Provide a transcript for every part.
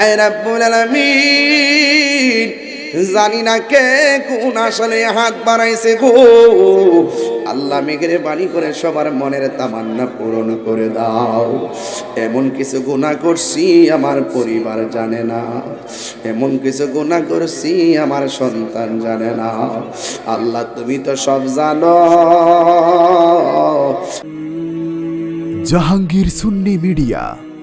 আয় রাব্বুল আলামিন, জানি না কে কোন আসলে হাত বাড়াইছে গো। আল্লাহ মেঘের বাণী করে সবার মনের তামান্না পূরণ করে দাও। এমন কিছু গুনাহ করছি আমার পরিবার জানে না। এমন কিছু গুনাহ করছি আমার সন্তান জানে না। আল্লাহ তুমি তো সব জানো। জাহাঙ্গীর সুন্নি মিডিয়া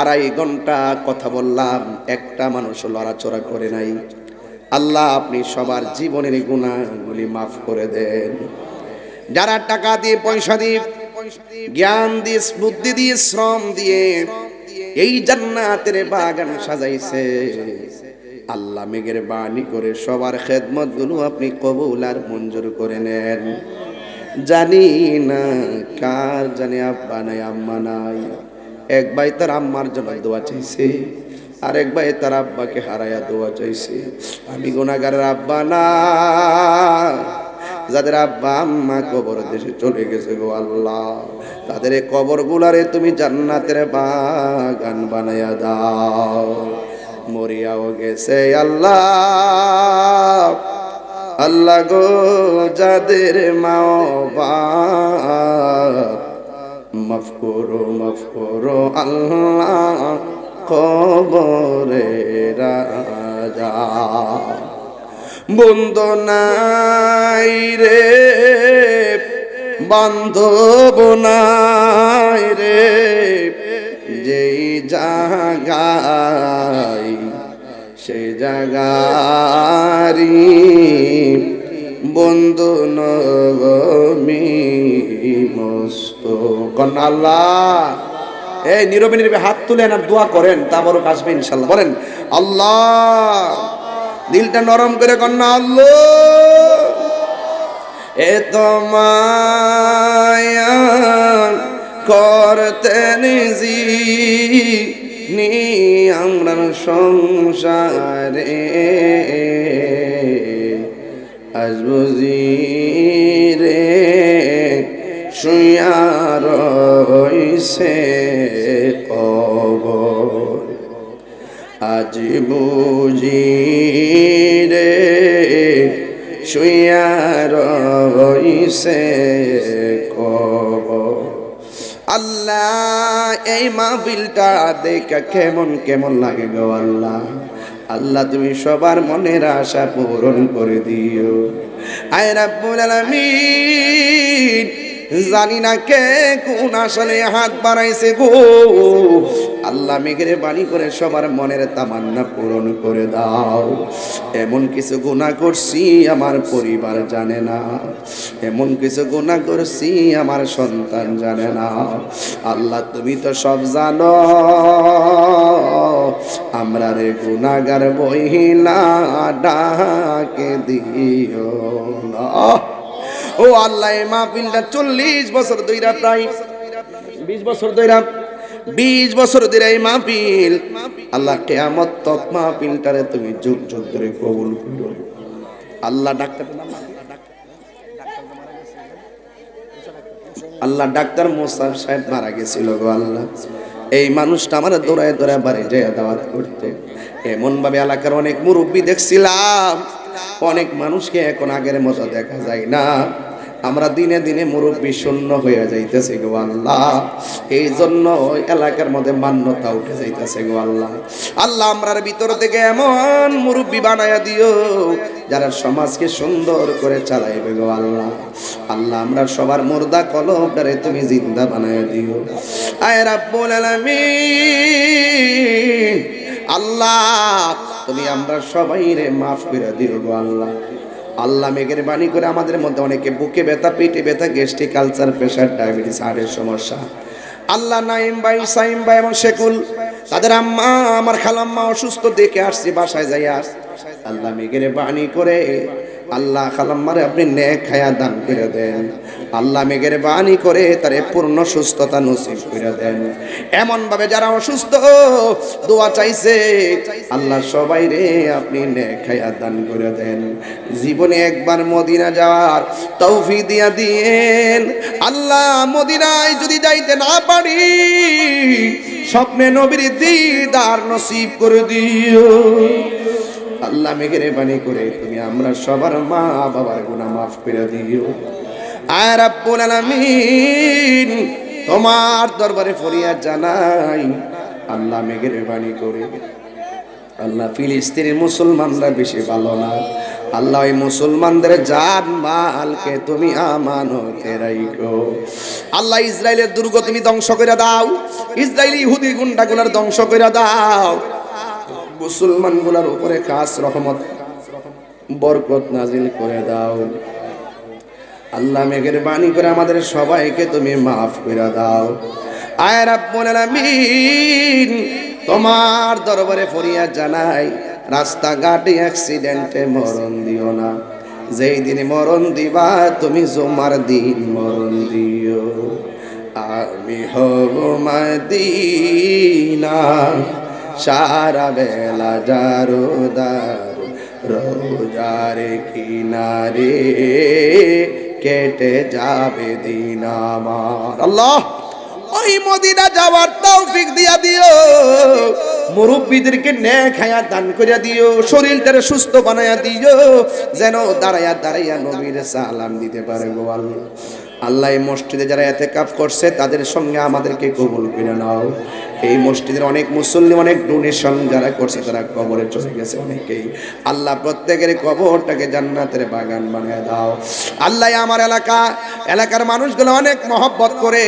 আড়াই ঘণ্টা কথা বললাম, একটা মানুষ লড়াচড়া করে নাই। আল্লাহ আপনি সবার জীবনের গুণাগুলি মাফ করে দেন। যারা টাকা দিয়ে পয়সা দিয়ে জ্ঞান দিয়ে, বুদ্ধি দিয়ে, শ্রম দিয়ে এই জান্নাতের বাগান সাজাইছে, আল্লাহ মেঘের বাণী করে সবার খেদমতগুলো আপনি কবুল আর মঞ্জুর করে নেন। জানি না কার জানি আব্বা নাই, আম্মা নাই। এক ভাই তার আম্মার জন্য দোয়া চাইছে, আর এক ভাই তার আব্বাকে হারাইয়া দোয়া চাইছে। আমি গুনাগারের আব্বা না, যাদের আব্বা আম্মা কবর দেশে চলে গেছে গো আল্লাহ। তাদের কবর গুলারে তুমি জান্নাতের বাগান বানাইয়া দাও। মরিয়াও গেছে আল্লাহ আল্লাহ গো যাদের মা বাপ মাফ করো মাফ করো, আল্লাহ কবরে রাজা। বন্ধ নাই রে, বান্ধব নাই রে, যেই জাগায় সে জাগারি বন্ধু নবমি মস্ত কন আল্লাহ। এই নীরবে নীরবে হাত তুলেন আর দোয়া করেন, তা বড় আসবে ইনশাল্লাহ। বলেন, আল্লাহ, দিলটা নরম করে কন্যা আল্লাহ। এ তোমায়া করতেন জি নি আমরা সংসারে। আজ বুঝি শুয়ার রইছে কবর আজ বুঝি রে শুয়ার রইছে কবর আল্লাহ, এই মাহফিলটা দেখা কেমন কেমন লাগে গো আল্লাহ। আল্লাহ, তুমি সবার মনের আশা পূরণ করে দিও। আয় রাব্বুল আলামিন জানি না কে কোন আসলে হাত বাড়াইছে গো। আল্লাহ মেঘের বাণী করে সবার মনের তামান্না পূরণ করে দাও। এমন কিছু গুণা করছি আমার পরিবার জানে না। এমন কিছু গুণা করছি আমার সন্তান জানে না। আল্লাহ তুমি তো সব জানো। আমরা রে গুণাগার বহিলা ডাকে দিও না। ও আল্লাহ মাহফিলটা চল্লিশ বছর দইরা প্রায়। বিশ বছর দইরা বিশ বছর ধরে এই মাহফিল। আল্লাহ, কেয়ামত তৎ মাহফিলটারে তুমি যুগ যুগ ধরে কবুল করো। আল্লাহ, ডাক্তার আল্লাহ, ডাক্তার মোসাফ সাহেব মারা গেছিল গো আল্লাহ। এই মানুষটা আমার দৌড়ায় দৌড়ায় বাড়ি যায় দাওয়াত করতে। এমন ভাবে এলাকার অনেক মুরব্বী দেখছিলাম। অনেক মানুষকে এখন আগের মতো দেখা যায় না। আমরা দিনে দিনে মুরব্বী শূন্য হয়ে যাইতেছে গো আল্লাহ। এই জন্য এলাকার মধ্যে মান্যতা উঠে যাইতেছে গো আল্লাহ। আল্লাহ আমরার ভিতর থেকে এমন মুরব্বী বানায়া দিও, যারা সমাজকে সুন্দর করে চালাইবে গো আল্লাহ। আল্লাহ আমরা সবার মুর্দা কলবটারে তুমি জিন্দা বানায়া দিও। আয় রাব্বুল আল্লাহ তুমি আমরা সবাই রে মাফ করে দিও গো আল্লাহ। আল্লাহ মেঘের বাণী করে আমাদের মধ্যে অনেকে বুকে ব্যথা, পেটে ব্যথা, গ্যাস্ট্রিক কালচার প্রেশার, ডায়াবেটিস হার্টের সমস্যা। আল্লাহ নাইম ভাই সাইম ভাই এবং শেকুল, তাদের আম্মা, আমার খালাম্মা অসুস্থ দেখে আসছে, বাসায় যাই আস আল্লাহ মেঘের বাণী করে আল্লাহ খালাম্মারে আপনি নেক খায়া দান করে দেন। আল্লাহ মেঘের বাণী করে তারে পূর্ণ সুস্থতা নসিব করে দেন। এমন ভাবে যারা অসুস্থ, দোয়া চাইছে, আল্লাহ সবাই রে আপনি নেক খায়া দান করে দেন। জীবনে একবার মদিনা যাওয়ার তৌফি দিয়া দিয়েন। আল্লাহ মদিনায় যদি যাইতে না পারি, স্বপ্নে নবীর দিদার নসিব করে দিও। আল্লাহ মেঘের বাণী করে তুমি আমরা সবার মা বাবার গুনাহ মাফ করে দিও। আর রাব্বুল আলামিন, তোমার দরবারে ফরিয়াদ জানাই। আল্লাহ মেঘের বাণী করে। আল্লাহ ফিলিস্তিনের মুসলমানরা বেশি ভালো না। আল্লাহ ওই মুসলমানদের জান মালকে তুমি আমানতে রাইখো। আল্লাহ ইসরায়েলের দুর্গ তুমি ধ্বংস করে দাও। ইসরায়েলি ইহুদি গুন্ডাগুলার ধ্বংস করে দাও। মুসলমানগুলার উপরে কাজ রহমত, বরকত নাজিল করে দাও। আল্লাহ মেঘের বাণী করে আমাদের সবাইকে তুমি মাফ করে দাও। তোমার দরবারে ফরিয়াদ জানাই, রাস্তাঘাটে অ্যাক্সিডেন্টে মরণ দিও না। যেই দিন মরণ দিবা, তুমি জমার দিন মরণ দিও। আমি হব মদিনা। সারা বেলা যারো দারো, রোজার কিনারে কেটে যাবে দিন আমার। আল্লাহ, ওই মদিনা যাওয়ার তৌফিক দিয়া দিও। মুরব্বীদেরকে নে খায়া দান করিয়া দিও। শরীরটারে সুস্থ বানায়া দিও। যেন দাঁড়াইয়া দাঁড়াইয়া নবীর সালাম দিতে পারে গো আল্লাহ। আল্লাহ মসজিদে যারা এতে কাপ করছে, তাদের সঙ্গে আমাদেরকে কবুল করে নাও। এই মসজিদের অনেক মুসল্লি, অনেক ডোনেশন যারা করছে, তারা কবরে চলে গেছে অনেকেই। আল্লাহ প্রত্যেকের কবরটাকে জান্নাতের বাগান বানিয়ে দাও। আল্লাহ আমার এলাকা, এলাকার মানুষগুলো অনেক মহব্বত করে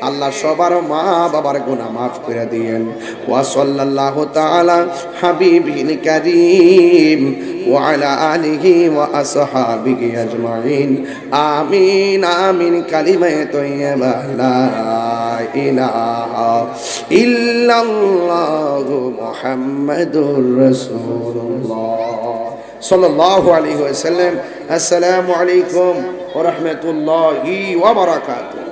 আল্লাহ সবার মা বাবার গুণা মাফ করে দিয়েন। ওয়া সাল্লাল্লাহু তাআলা হাবিবিল কারীম آله وأصحابه أجمعين آمين آمين আজমাইন। আমিন لا কালিমায়ে তাইয়্যিবা লা ইলাহা ইল্লাল্লাহু মুহাম্মাদুর রাসূলুল্লাহ আসসালামু আলাইকুম ওয়া রাহমাতুল্লাহি ওয়া বারাকাতুহু